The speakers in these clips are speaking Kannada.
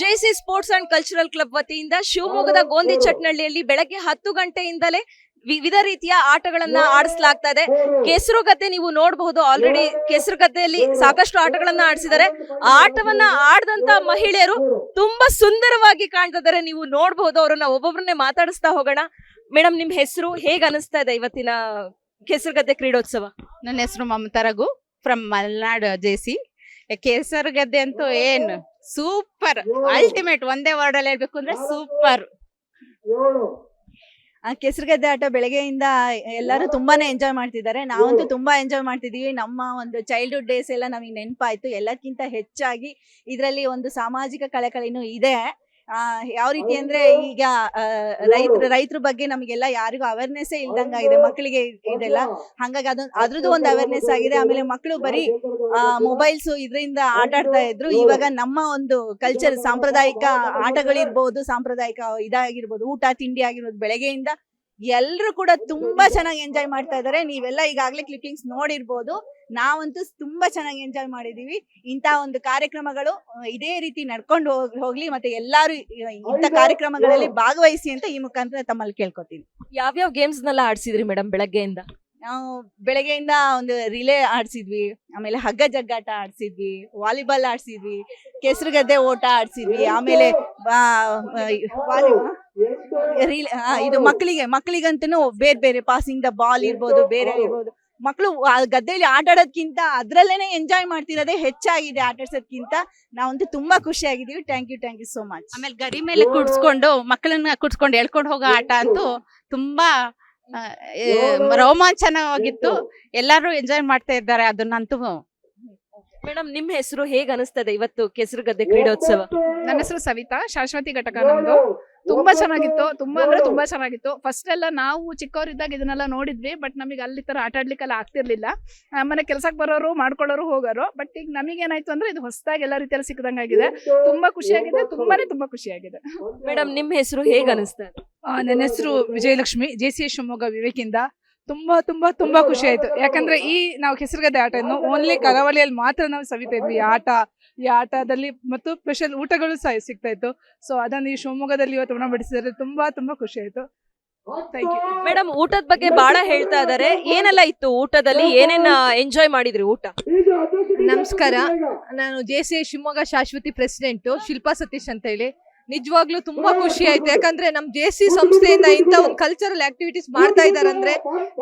JC sports and cultural club ವತಿಯಿಂದ ಶಿವಮೊಗ್ಗದ ಗೋಂದಿ ಚಟ್ನಳ್ಳಿಯಲ್ಲಿ ಬೆಳಗ್ಗೆ ಹತ್ತು ಗಂಟೆಯಿಂದಲೇ ವಿವಿಧ ರೀತಿಯ ಆಟಗಳನ್ನ ಆಡಿಸಲಾಗ್ತಾ ಇದೆ ಕೆಸರುಗದ್ದೆ ನೀವು ನೋಡಬಹುದು. ಆಲ್ರೆಡಿ ಕೆಸರುಗದ್ದೆಯಲ್ಲಿ ಸಾಕಷ್ಟು ಆಟಗಳನ್ನ ಆಡಿಸಿದ್ದಾರೆ. ಆ ಆಟವನ್ನ ಆಡದಂತ ಮಹಿಳೆಯರು ತುಂಬಾ ಸುಂದರವಾಗಿ ಕಾಣ್ತಾ ಇದ್ದಾರೆ ನೀವು ನೋಡಬಹುದು ಅವರನ್ನ ಒಬ್ಬೊಬ್ಬರನ್ನೇ ಮಾತಾಡಿಸ್ತಾ ಹೋಗೋಣ. ಮೇಡಮ್ ನಿಮ್ ಹೆಸರು ಹೇಗ್ ಅನಿಸ್ತಾ ಇದೆ ಇವತ್ತಿನ ಕೆಸರುಗದ್ದೆ ಕ್ರೀಡೋತ್ಸವ? ನನ್ನ ಹೆಸರು ಮಮತಾ ರಘು ಫ್ರಮ್ ಮಲ್ನಾಡ್ ಜೆಸಿ. ಕೇಸರ್ ಗದ್ದೆ ಅಂತೂ ಏನು? ಸೂಪರ್. ಅಲ್ಟಿಮೇಟ್ ಒಂದೇ ವರ್ಡ್ ಅಲ್ಲಿ ಹೇಳ್ಬೇಕು ಅಂದ್ರೆ ಸೂಪರ್. ಆ ಕೆಸರುಗದ್ದೆ ಆಟ ಬೆಳಗ್ಗೆಯಿಂದ ಎಲ್ಲರೂ ತುಂಬಾನೇ ಎಂಜಾಯ್ ಮಾಡ್ತಿದ್ದಾರೆ. ನಾವಂತೂ ತುಂಬಾ ಎಂಜಾಯ್ ಮಾಡ್ತಿದೀವಿ. ನಮ್ಮ ಒಂದು ಚೈಲ್ಡ್ಹುಡ್ ಡೇಸ್ ಎಲ್ಲ ನಮಗೆ ನೆನಪಾಯ್ತು. ಎಲ್ಲಕ್ಕಿಂತ ಹೆಚ್ಚಾಗಿ ಇದರಲ್ಲಿ ಒಂದು ಸಾಮಾಜಿಕ ಕಳಕಳಿನೂ ಇದೆ. ಆ ಯಾವ ರೀತಿ ಅಂದ್ರೆ ಈಗ ರೈತರ ರೈತರ ಬಗ್ಗೆ ನಮಗೆಲ್ಲ ಯಾರಿಗೂ ಅವೇರ್ನೆಸ್ ಇದೆ ಮಕ್ಕಳಿಗೆ ಇದೆಲ್ಲ ಹಂಗಾಗಿ ಅದೊಂದು ಅದ್ರದ್ದು ಒಂದು ಅವೇರ್ನೆಸ್ ಆಗಿದೆ. ಆಮೇಲೆ ಮಕ್ಕಳು ಬರೀ ಮೊಬೈಲ್ಸ್ ಇದರಿಂದ ಆಟ ಆಡ್ತಾ ಇದ್ರು. ಇವಾಗ ನಮ್ಮ ಒಂದು ಕಲ್ಚರ್ ಸಾಂಪ್ರದಾಯಿಕ ಆಟಗಳಿರ್ಬೋದು ಸಾಂಪ್ರದಾಯಿಕ ಇದಾಗಿರ್ಬೋದು. ಊಟ ತಿಂಡಿ ಆಗಿರ್ಬೋದು. ಬೆಳಗ್ಗೆಯಿಂದ ಎಲ್ರು ಕೂಡ ತುಂಬಾ ಚೆನ್ನಾಗಿ ಎಂಜಾಯ್ ಮಾಡ್ತಾ ಇದಾರೆ. ನೀವೆಲ್ಲ ಈಗಾಗ್ಲೇ ಕ್ಲಿಪ್ಪಿಂಗ್ಸ್ ನೋಡಿರ್ಬೋದು. ನಾವಂತೂ ತುಂಬಾ ಚೆನ್ನಾಗಿ ಎಂಜಾಯ್ ಮಾಡಿದೀವಿ. ಇಂತಹ ಒಂದು ಕಾರ್ಯಕ್ರಮಗಳು ಇದೇ ರೀತಿ ನಡ್ಕೊಂಡು ಹೋಗ್- ಹೋಗ್ಲಿ ಮತ್ತೆ ಎಲ್ಲಾರು ಇಂಥ ಕಾರ್ಯಕ್ರಮಗಳಲ್ಲಿ ಭಾಗವಹಿಸಿ ಅಂತ ಈ ಮುಖಾಂತರ ತಮ್ಮಲ್ಲಿ ಕೇಳ್ಕೊತೀನಿ. ಯಾವ್ಯಾವ ಗೇಮ್ಸ್ ನೆಲ್ಲ ಆಡ್ಸಿದ್ರಿ ಮೇಡಮ್ ಬೆಳಗ್ಗೆಯಿಂದ? ನಾವು ಬೆಳಗ್ಗೆಯಿಂದ ಒಂದು ರಿಲೇ ಆಡ್ಸಿದ್ವಿ, ಆಮೇಲೆ ಹಗ್ಗ ಜಗ್ಗಾಟ ಆಡ್ಸಿದ್ವಿ ವಾಲಿಬಾಲ್ ಆಡ್ಸಿದ್ವಿ ಕೆಸರುಗದ್ದೆ ಓಟ ಆಡ್ಸಿದ್ವಿ, ಆಮೇಲೆ ಇದು ಮಕ್ಕಳಿಗೆ ಮಕ್ಕಳಿಗಂತೂ ಬೇರೆ ಬೇರೆ ಪಾಸಿಂಗ್ ದ ಬಾಲ್ ಇರ್ಬೋದು, ಬೇರೆ ಇರ್ಬೋದು. ಮಕ್ಕಳು ಗದ್ದೆಯಲ್ಲಿ ಆಟ ಆಡೋದಕ್ಕಿಂತ ಅದ್ರಲ್ಲೇನೆ ಎಂಜಾಯ್ ಮಾಡ್ತಿರೋದೇ ಹೆಚ್ಚಾಗಿದೆ ಆಟ ಆಡ್ಸೋದ್ಕಿಂತ ನಾವಂತೂ ತುಂಬಾ ಖುಷಿ ಆಗಿದೀವಿ thank you thank you so much ಆಮೇಲೆ ಗರಿ ಮೇಲೆ ಕುಡ್ಸ್ಕೊಂಡು ಮಕ್ಕಳನ್ನ ಕುಡ್ಸ್ಕೊಂಡು ಎಳ್ಕೊಂಡು ಹೋಗೋ ಆಟ ಅಂತೂ ತುಂಬಾ ರೋಮಾಂಚನವಾಗಿತ್ತು. ಎಲ್ಲರೂ ಎಂಜಾಯ್ ಮಾಡ್ತಾ ಇದ್ದಾರೆ. ಅದನ್ನಂತೂ ಮೇಡಮ್ ನಿಮ್ ಹೆಸರು ಹೇಗ್ ಅನಿಸ್ತದೆ ಇವತ್ತು ಕೆಸರುಗದ್ದೆ ಕ್ರೀಡೋತ್ಸವ? ನನ್ನ ಹೆಸರು ಸವಿತಾ ಶಾಶ್ವತಿ ಘಟಕ ನಮ್ದು. ತುಂಬಾ ಚೆನ್ನಾಗಿತ್ತು ತುಂಬಾ ಅಂದ್ರೆ ತುಂಬಾ ಚೆನ್ನಾಗಿತ್ತು. ಫಸ್ಟ್ ಎಲ್ಲ ನಾವು ಚಿಕ್ಕವರಿದ್ದಾಗ ಇದನ್ನೆಲ್ಲ ನೋಡಿದ್ವಿ ಬಟ್ ನಮಗೆ ಅಲ್ಲಿ ತರ ಆಟ ಆಡ್ಲಿಕ್ಕೆಲ್ಲ ಆಗ್ತಿರ್ಲಿಲ್ಲ. ಆಮೇಲೆ ಕೆಲ್ಸಕ್ಕೆ ಬರೋರು ಮಾಡ್ಕೊಳ್ಳೋರು ಹೋಗೋರು ಬಟ್ ಈಗ ನಮಗೇನಾಯ್ತು ಅಂದ್ರೆ ಇದು ಹೊಸದಾಗಿ ಎಲ್ಲ ರೀತಿಯಲ್ಲಿ ಸಿಕ್ಕದಂಗಾಗಿದೆ. ತುಂಬಾ ಖುಷಿಯಾಗಿದೆ ತುಂಬಾನೇ ತುಂಬಾ ಖುಷಿಯಾಗಿದೆ. ಮೇಡಮ್ ನಿಮ್ ಹೆಸರು ಹೇಗ್ ಅನಿಸ್ತದೆ? ನನ್ನ ಹೆಸರು ವಿಜಯಲಕ್ಷ್ಮಿ ಜೆ ಸಿ ಶಿವಮೊಗ್ಗ ವಿವೇಕಿಂದ. ತುಂಬಾ ತುಂಬಾ ತುಂಬಾ ಖುಷಿ ಆಯ್ತು. ಯಾಕಂದ್ರೆ ಈ ನಾವು ಕೆಸರುಗದ್ದೆ ಆಟ ಓನ್ಲಿ ಕರಾವಳಿಯಲ್ಲಿ ಮಾತ್ರ ನಾವು ಸವಿತಾ ಇದ್ವಿ ಈ ಆಟ ಈ ಆಟದಲ್ಲಿ ಮತ್ತು ಸ್ಪೆಷಲ್ ಊಟಗಳು ಸಹ ಸಿಗ್ತಾ ಇತ್ತು ಸೊ ಅದನ್ನು ಈ ಶಿವಮೊಗ್ಗದಲ್ಲಿ ಇವತ್ತು ಉಣಬಡಿಸಿದ್ರೆ ತುಂಬಾ ತುಂಬಾ ಖುಷಿ ಆಯ್ತು. ಥ್ಯಾಂಕ್ ಯು ಮೇಡಮ್ ಊಟದ ಬಗ್ಗೆ ಬಹಳ ಹೇಳ್ತಾ ಇದಾರೆ ಏನೆಲ್ಲ ಇತ್ತು ಊಟದಲ್ಲಿ? ಏನೇನ ಎಂಜಾಯ್ ಮಾಡಿದ್ರಿ ಊಟ? ನಮಸ್ಕಾರ. ನಾನು J C Shivamogga Shashwathi president Shilpa Satish ಅಂತ ಹೇಳಿ. ನಿಜವಾಗ್ಲೂ ತುಂಬಾ ಖುಷಿ ಆಯ್ತು. ಯಾಕಂದ್ರೆ ನಮ್ ಜೆ ಸಿ ಸಂಸ್ಥೆಯಿಂದ ಇಂತ ಒಂದು ಕಲ್ಚರಲ್ ಆಕ್ಟಿವಿಟೀಸ್ ಮಾಡ್ತಾ ಇದಾರಂದ್ರೆ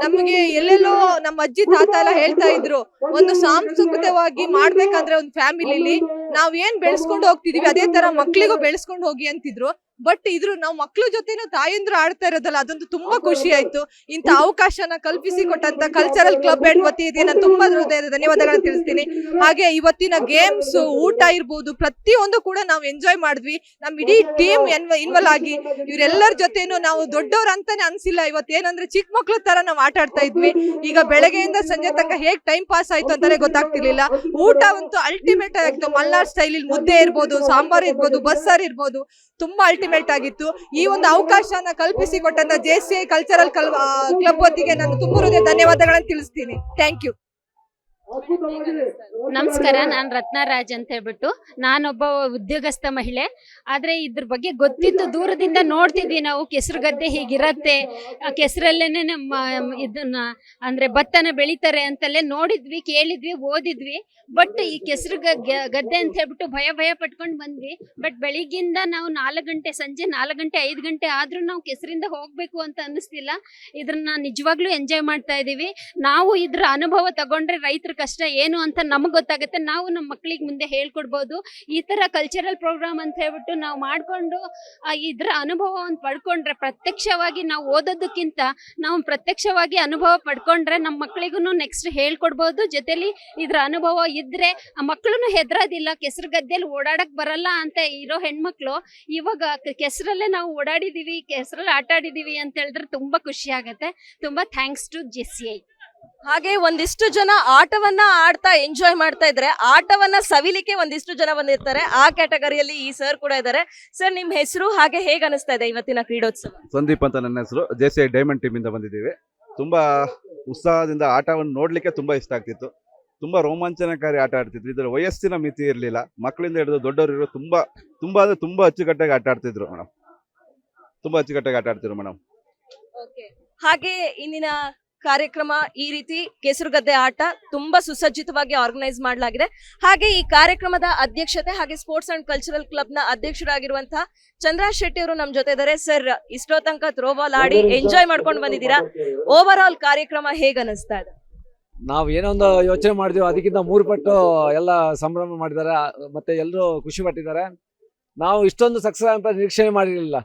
ನಮ್ಗೆ ಎಲ್ಲೆಲ್ಲೋ ನಮ್ಮ ಅಜ್ಜಿ, ತಾತ ಎಲ್ಲ ಹೇಳ್ತಾ ಇದ್ರು, ಒಂದು ಸಾಂಸ್ಕೃತಿಕವಾಗಿ ಮಾಡ್ಬೇಕಂದ್ರೆ ಒಂದು ಫ್ಯಾಮಿಲಿಲಿ ನಾವ್ ಏನ್ ಬೆಳೆಸ್ಕೊಂಡು ಹೋಗ್ತಿದೀವಿ, ಅದೇ ತರ ಮಕ್ಳಿಗೂ ಬೆಳೆಸ್ಕೊಂಡು ಹೋಗಿ ಅಂತಿದ್ರು. ಬಟ್ ಇದ್ರು ನಾವು ಮಕ್ಳ ಜೊತೆನೂ ತಾಯಂದ್ರು ಆಡ್ತಾ ಇರೋದಲ್ಲ ಅದೊಂದು ತುಂಬಾ ಖುಷಿ ಆಯ್ತು. ಇಂತ ಅವಕಾಶನ ಕಲ್ಪಿಸಿ ಕೊಟ್ಟಂತ ಕಲ್ಚರಲ್ ಕ್ಲಬ್ ಅಂಡ್ ವತಿಯಿಂದ ನಾನು ತುಂಬಾ ಹೃದಯದ ಧನ್ಯವಾದಗಳನ್ನ ತಿಳಿಸ್ತೀನಿ. ಹಾಗೆ ಇವತ್ತಿನ ಗೇಮ್ಸ್ ಊಟ ಇರ್ಬೋದು ಪ್ರತಿಯೊಂದು ಕೂಡ ನಾವು ಎಂಜಾಯ್ ಮಾಡಿದ್ವಿ. ನಮ್ ಇಡೀ ಟೀಮ್ ಇನ್ವಾಲ್ವ್ ಆಗಿ ಇವರೆಲ್ಲರ ಜೊತೆನೂ ನಾವು ದೊಡ್ಡವ್ರ ಅಂತಾನೆ ಅನ್ಸಿಲ್ಲ. ಇವತ್ತೇನಂದ್ರೆ ಚಿಕ್ಕ ಮಕ್ಳ ತರ ನಾವು ಆಟ ಆಡ್ತಾ ಇದ್ವಿ. ಈಗ ಬೆಳಗ್ಗೆಯಿಂದ ಸಂಜೆ ತನಕ ಹೇಗ್ ಟೈಮ್ ಪಾಸ್ ಆಯ್ತು ಅಂತಾನೆ ಗೊತ್ತಾಗ್ತಿರ್ಲಿಲ್ಲ. ಊಟ ಅಂತೂ ಅಲ್ಟಿಮೇಟ್ ಆಗಿತ್ತು ಮಲ್ನಾಡ್ ಸ್ಟೈಲ್ ಮುದ್ದೆ ಇರ್ಬೋದು ಸಾಂಬಾರ್ ಇರ್ಬೋದು ಬಸ್ಸಾರ್ ಇರ್ಬೋದು. ತುಂಬಾ ಅಲ್ಟಿಮೇಟ್ ಆಗಿತ್ತು. ಈ ಒಂದು ಅವಕಾಶನ ಕಲ್ಪಿಸಿ ಕೊಟ್ಟಂತ J C I cultural club ಹೊತ್ತಿಗೆ ನಾನು ತುಂಬ ಹೃದಯ ಧನ್ಯವಾದಗಳನ್ನು ತಿಳಿಸ್ತೀನಿ. ಥ್ಯಾಂಕ್ ಯು ನಮಸ್ಕಾರ ನಾನು ರತ್ನರಾಜ್ ಅಂತ ಹೇಳ್ಬಿಟ್ಟು ನಾನೊಬ್ಬ ಉದ್ಯೋಗಸ್ಥ ಮಹಿಳೆ. ಆದ್ರೆ ಇದ್ರ ಬಗ್ಗೆ ಗೊತ್ತಿತ್ತು ದೂರದಿಂದ ನೋಡ್ತಿದ್ವಿ ನಾವು. ಕೆಸರುಗದ್ದೆ ಹೀಗಿರತ್ತೆ ಆ ಕೆಸರಲ್ಲೇನೆ ನಮ್ಮ ಇದನ್ನ ಅಂದ್ರೆ ಭತ್ತನ ಬೆಳಿತಾರೆ ಅಂತಲ್ಲೇ ನೋಡಿದ್ವಿ ಕೇಳಿದ್ವಿ ಓದಿದ್ವಿ. ಬಟ್ ಈ ಕೆಸರು ಗದ್ದೆ ಅಂತ ಹೇಳ್ಬಿಟ್ಟು ಭಯ ಭಯ ಪಟ್ಕೊಂಡು ಬಂದ್ವಿ. ಬಟ್ ಬೆಳಿಗ್ಗಿಂದ ನಾವು ನಾಲ್ಕು ಗಂಟೆ ಸಂಜೆ ನಾಲ್ಕು ಗಂಟೆ ಐದು ಗಂಟೆ ಆದ್ರೂ ನಾವು ಕೆಸರಿಂದ ಹೋಗ್ಬೇಕು ಅಂತ ಅನ್ನಿಸ್ತಿಲ್ಲ. ಇದ್ರನ್ನ ನಿಜವಾಗ್ಲೂ ಎಂಜಾಯ್ ಮಾಡ್ತಾ ಇದೀವಿ. ನಾವು ಇದ್ರ ಅನುಭವ ತಗೊಂಡ್ರೆ ರೈತರ ಕಷ್ಟ ಏನು ಅಂತ ನಮಗೆ ಗೊತ್ತಾಗುತ್ತೆ. ನಾವು ನಮ್ಮ ಮಕ್ಕಳಿಗೆ ಮುಂದೆ ಹೇಳ್ಕೊಡ್ಬೋದು. ಈ ತರ ಕಲ್ಚರಲ್ ಪ್ರೋಗ್ರಾಮ್ ಅಂತ ಹೇಳ್ಬಿಟ್ಟು ನಾವು ಮಾಡ್ಕೊಂಡು ಇದರ ಅನುಭವವನ್ನು ಪಡ್ಕೊಂಡ್ರೆ, ಪ್ರತ್ಯಕ್ಷವಾಗಿ ನಾವು ಓದೋದಕ್ಕಿಂತ ನಾವು ಪ್ರತ್ಯಕ್ಷವಾಗಿ ಅನುಭವ ಪಡ್ಕೊಂಡ್ರೆ ನಮ್ಮ ಮಕ್ಕಳಿಗೂ ನೆಕ್ಸ್ಟ್ ಹೇಳ್ಕೊಡ್ಬೋದು. ಜೊತೆಲಿ ಇದ್ರ ಅನುಭವ ಇದ್ರೆ ಆ ಮಕ್ಕಳು ಹೆದರೋದಿಲ್ಲ, ಕೆಸರು ಗದ್ದೆಯಲ್ಲಿ ಓಡಾಡಕ್ ಬರಲ್ಲ ಅಂತ ಇರೋ ಹೆಣ್ಮಕ್ಳು ಇವಾಗ ಕೆಸರಲ್ಲೇ ನಾವು ಓಡಾಡಿದೀವಿ ಕೆಸರಲ್ಲಿ ಆಟ ಆಡಿದೀವಿ ಅಂತ ಹೇಳಿದ್ರೆ ತುಂಬಾ ಖುಷಿ ಆಗತ್ತೆ. ತುಂಬಾ ಥ್ಯಾಂಕ್ಸ್ ಟು ಜೆಸ್ಸಿ ಹಾಗೆ ಒಂದಿಷ್ಟು ಜನ ಆಟವನ್ನ ಆಡ್ತಾ ಎಂಜಾಯ್ ಮಾಡ್ತಾ ಇದ್ರೆ ಆಟವನ್ನ ಸವಿಲಿಕ್ಕೆ ಒಂದಿಷ್ಟು ಜನ ಬಂದಿರ್ತಾರೆ. ಆ ಕ್ಯಾಟಗರಿಯಲ್ಲಿ ಈ ಸರ್ ಕೂಡ ಇದ್ದಾರೆ ಸರ್ ನಿಮ್ ಹೆಸರು ಹಾಗೆ ಹೇಗ್ ಅನಿಸ್ತಾ ಇದೆ ಇವತ್ತಿನ ಕ್ರೀಡೋತ್ಸವ? ಸಂದೀಪ್ ಅಂತ ನನ್ನ ಹೆಸರು. ಜೆ ಸಿ ಐ ಡೈಮಂಡ್ ಇಂದ ಬಂದಿದ್ದೀವಿ. ತುಂಬಾ ಉತ್ಸಾಹದಿಂದ ಆಟವನ್ನು ನೋಡ್ಲಿಕ್ಕೆ ತುಂಬಾ ಇಷ್ಟ ಆಗ್ತಿತ್ತು. ತುಂಬಾ ರೋಮಾಂಚನಕಾರಿ ಆಟ ಆಡ್ತಿದ್ರು. ಇದ್ರ ವಯಸ್ಸಿನ ಮಿತಿ ಇರಲಿಲ್ಲ. ಮಕ್ಕಳಿಂದ ಹಿಡಿದು ದೊಡ್ಡವರು ತುಂಬಾ ತುಂಬಾ ಅಂದ್ರೆ ತುಂಬಾ ಅಚ್ಚುಕಟ್ಟಾಗಿ ಆಟ ಆಡ್ತಿದ್ರು ಮೇಡಮ್ ತುಂಬಾ ಅಚ್ಚುಕಟ್ಟಾಗಿ ಆಟ ಆಡ್ತಿದ್ರು ಮೇಡಮ್ ಹಾಗೆ ಇಂದಿನ ಕಾರ್ಯಕ್ರಮ ಈ ರೀತಿ ಕೆಸರುಗದ್ದೆ ಆಟ ತುಂಬಾ ಸುಸಜ್ಜಿತವಾಗಿ ಆರ್ಗನೈಸ್ ಮಾಡಲಾಗಿದೆ. ಹಾಗೆ ಈ ಕಾರ್ಯಕ್ರಮದ ಅಧ್ಯಕ್ಷತೆ ಹಾಗೆ ಸ್ಪೋರ್ಟ್ಸ್ ಅಂಡ್ ಕಲ್ಚರಲ್ ಕ್ಲಬ್ನ ಅಧ್ಯಕ್ಷರಾಗಿರುವಂತಹ ಚಂದ್ರ ಶೆಟ್ಟಿ ಅವರು ನಮ್ ಜೊತೆ ಇದ್ದಾರೆ ಸರ್ ಇಷ್ಟೋ ತನಕ ಥ್ರೋಬಾಲ್ ಆಡಿ ಎಂಜಾಯ್ ಮಾಡ್ಕೊಂಡು ಬಂದಿದ್ದೀರಾ? ಓವರ್ ಆಲ್ ಕಾರ್ಯಕ್ರಮ ಹೇಗ್ ಅನಿಸ್ತಾ ಇದೆ? ನಾವು ಏನೋ ಒಂದು ಯೋಚನೆ ಮಾಡಿದ್ವಿ. ಅದಕ್ಕಿಂತ ಮೂರು ಪಟ್ಟು ಎಲ್ಲ ಸಂಭ್ರಮ ಮಾಡಿದ್ದಾರೆ. ಮತ್ತೆ ಎಲ್ಲರೂ ಖುಷಿ ಪಟ್ಟಿದ್ದಾರೆ. ನಾವು ಇಷ್ಟೊಂದು ಸಕ್ಸಸ್ ಅಂತ ನಿರೀಕ್ಷೆ ಮಾಡಿರಲಿಲ್ಲ.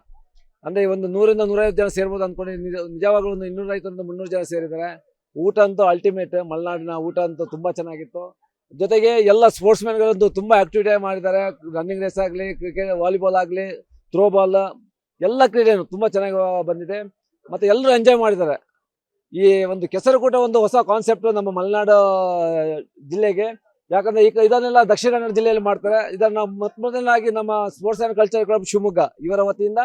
ಅಂದ್ರೆ ಒಂದು ನೂರಿಂದ ನೂರೈವತ್ತು ಜನ ಸೇರ್ಬೋದು ಅಂದ್ಕೊಂಡು ನಿಜ, ನಿಜವಾಗ್ಲೂ ಒಂದು ಇನ್ನೂರೈವತ್ತರಿಂದ ಮುನ್ನೂರು ಜನ ಸೇರಿದ್ದಾರೆ. ಊಟ ಅಂತೂ ಅಲ್ಟಿಮೇಟ್ ಮಲೆನಾಡಿನ ಊಟ ಅಂತೂ ತುಂಬಾ ಚೆನ್ನಾಗಿತ್ತು. ಜೊತೆಗೆ ಎಲ್ಲ ಸ್ಪೋರ್ಟ್ಸ್ ಮ್ಯಾನ್ಗಳಂತೂ ತುಂಬಾ ಆಕ್ಟಿವಿಟಿ ಮಾಡಿದ್ದಾರೆ. ರನ್ನಿಂಗ್ ರೇಸ್ ಆಗಲಿ ಕ್ರಿಕೆಟ್ ವಾಲಿಬಾಲ್ ಆಗಲಿ ಥ್ರೋಬಾಲ್ ಎಲ್ಲ ಕ್ರೀಡೆನೂ ತುಂಬಾ ಚೆನ್ನಾಗಿ ಬಂದಿದೆ. ಮತ್ತೆ ಎಲ್ಲರೂ ಎಂಜಾಯ್ ಮಾಡಿದ್ದಾರೆ. ಈ ಒಂದು ಕೆಸರುಕೂಟ ಒಂದು ಹೊಸ ಕಾನ್ಸೆಪ್ಟ್ ನಮ್ಮ ಮಲೆನಾಡು, ಜಿಲ್ಲೆಗೆ. ಯಾಕಂದ್ರೆ ಈಗ ಇದನ್ನೆಲ್ಲ ದಕ್ಷಿಣ ಕನ್ನಡ ಜಿಲ್ಲೆಯಲ್ಲಿ ಮಾಡ್ತಾರೆ. ಇದನ್ನ ಮೊತ್ತ ಮೊದಲನಾಗಿ ನಮ್ಮ sports and culture club Shivamogga ಇವರ ವತಿಯಿಂದ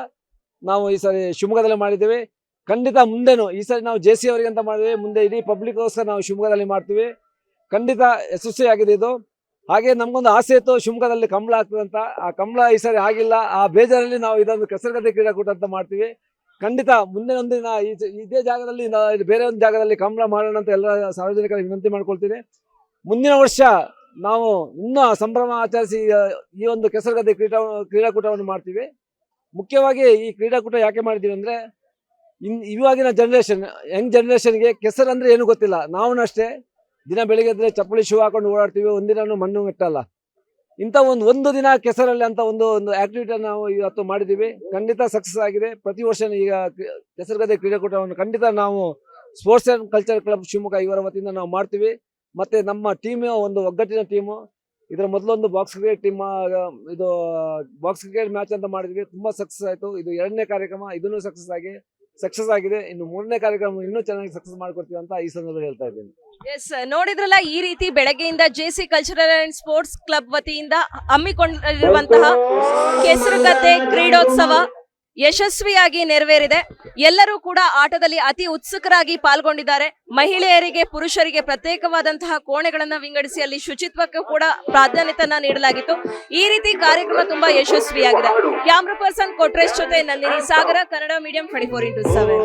ನಾವು ಈ ಸರಿ ಶಿವಮೊಗ್ಗದಲ್ಲಿ ಮಾಡಿದ್ದೇವೆ. ಖಂಡಿತ ಮುಂದೆನೂ ಈ ಸರಿ ನಾವು ಜೆ ಸಿ ಅವರಿಗೆ ಅಂತ ಮಾಡಿದ್ದೇವೆ. ಮುಂದೆ ಇಡೀ ಪಬ್ಲಿಕ್ಗೋಸ್ಕರ ನಾವು ಶಿವಮೊಗ್ಗದಲ್ಲಿ ಮಾಡ್ತೀವಿ. ಖಂಡಿತ ಯಶಸ್ವಿಯಾಗಿದೆ ಇದು. ಹಾಗೆ ನಮಗೊಂದು ಆಸೆ ಇತ್ತು ಶಿವಮೊಗ್ಗದಲ್ಲಿ ಕಂಬಳ ಆಗ್ತದೆ ಅಂತ. ಆ ಕಂಬಳ ಈ ಸರಿ ಆಗಿಲ್ಲ. ಆ ಬೇಜಾರಲ್ಲಿ ನಾವು ಇದೊಂದು ಕೆಸರುಗದ್ದೆ ಕ್ರೀಡಾಕೂಟ ಅಂತ ಮಾಡ್ತೀವಿ. ಖಂಡಿತ ಮುಂದೆ ಒಂದು ದಿನ ಇದೇ ಜಾಗದಲ್ಲಿ ಬೇರೆ ಒಂದು ಜಾಗದಲ್ಲಿ ಕಂಬಳ ಮಾಡೋಣ ಅಂತ ಎಲ್ಲ ಸಾರ್ವಜನಿಕರಿಗೆ ವಿನಂತಿ ಮಾಡ್ಕೊಳ್ತೀನಿ. ಮುಂದಿನ ವರ್ಷ ನಾವು ಇನ್ನೂ ಸಂಭ್ರಮ ಆಚರಿಸಿ ಈ ಒಂದು ಕೆಸರುಗದ್ದೆ ಕ್ರೀಡಾ, ಕ್ರೀಡಾಕೂಟವನ್ನು ಮಾಡ್ತೀವಿ. ಮುಖ್ಯವಾಗಿ ಈ ಕ್ರೀಡಾಕೂಟ ಯಾಕೆ ಮಾಡಿದ್ದೀವಿ ಅಂದ್ರೆ, ಇನ್ ಇವಾಗಿನ ಜನ್ರೇಷನ್ ಯಂಗ್ ಜನ್ರೇಷನ್ಗೆ ಕೆಸರು ಅಂದರೆ ಏನು ಗೊತ್ತಿಲ್ಲ. ನಾವು ಅಷ್ಟೇ, ದಿನ ಬೆಳಿಗ್ಗೆ ಎದ್ರೆ ಚಪ್ಪಲಿ ಶೂ ಹಾಕೊಂಡು ಓಡಾಡ್ತೀವಿ ಒಂದಿನೂ ಮಣ್ಣು ಮೆಟ್ಟಲ್ಲ ಇಂಥ ಒಂದು ಒಂದು ದಿನ ಕೆಸರಲ್ಲಿ ಅಂತ ಒಂದು ಒಂದು ಆಕ್ಟಿವಿಟಿ ನಾವು ಇವತ್ತು ಮಾಡಿದ್ದೀವಿ. ಖಂಡಿತ ಸಕ್ಸಸ್ ಆಗಿದೆ. ಪ್ರತಿ ವರ್ಷ ಈಗ ಕೆಸರು ಕೆಸರುಗದ್ದೆ ಕ್ರೀಡಾಕೂಟವನ್ನು ಖಂಡಿತ ನಾವು sports and culture club Shivamogga ಇವರ ವತಿಯಿಂದ ನಾವು ಮಾಡ್ತೀವಿ. ಮತ್ತೆ ನಮ್ಮ ಟೀಮ್ ಒಂದು ಒಗ್ಗಟ್ಟಿನ ಟೀಮು ಇದರ ಮೊದಲೊಂದು ಬಾಕ್ಸ್ ಕ್ರಿಕೆಟ್ ಟೀಮ್ ಇದು ಬಾಕ್ಸ್ ಕ್ರಿಕೆಟ್ ಮ್ಯಾಚ್ ಅಂತ ಮಾಡಿದ್ವಿ. ತುಂಬಾ ಸಕ್ಸಸ್ ಆಯ್ತು. ಇದು ಎರಡನೇ ಕಾರ್ಯಕ್ರಮ. ಇದನ್ನು ಸಕ್ಸಸ್ ಆಗಿ ಸಕ್ಸಸ್ ಆಗಿದೆ. ಇನ್ನು ಮೂರನೇ ಕಾರ್ಯಕ್ರಮ ಇನ್ನೂ ಚೆನ್ನಾಗಿ ಸಕ್ಸಸ್ ಮಾಡ್ಕೊಡ್ತೀವಿ ಅಂತ ಈ ಸಂದರ್ಭದಲ್ಲಿ ಹೇಳ್ತಾ ಇದ್ದೀನಿ. ಎಸ್ ನೋಡಿದ್ರಲ್ಲ ಈ ರೀತಿ ಬೆಳಗ್ಗೆಯಿಂದ J C cultural and sports club ವತಿಯಿಂದ ಹಮ್ಮಿಕೊಂಡಿರುವಂತಹ ಕೆಸರುಗದ್ದೆ ಕ್ರೀಡೋತ್ಸವ. ಯಶಸ್ವಿಯಾಗಿ ನೆರವೇರಿದೆ. ಎಲ್ಲರೂ ಕೂಡ ಆಟದಲ್ಲಿ ಅತಿ ಉತ್ಸುಕರಾಗಿ ಪಾಲ್ಗೊಂಡಿದ್ದಾರೆ. ಮಹಿಳೆಯರಿಗೆ, ಪುರುಷರಿಗೆ ಪ್ರತ್ಯೇಕವಾದಂತಹ ಕೋಣೆಗಳನ್ನ ವಿಂಗಡಿಸಿ ಅಲ್ಲಿ ಶುಚಿತ್ವಕ್ಕೆ ಕೂಡ ಪ್ರಾಧಾನ್ಯತೆಯನ್ನ ನೀಡಲಾಗಿತ್ತು. ಈ ರೀತಿ ಕಾರ್ಯಕ್ರಮ ತುಂಬಾ ಯಶಸ್ವಿಯಾಗಿದೆ. ಕ್ಯಾಮ್ರಾ ಪರ್ಸನ್ ಕೊಟ್ರೇಶ್ ಜೊತೆ Nandini Sagara, Kannada medium twenty four into seven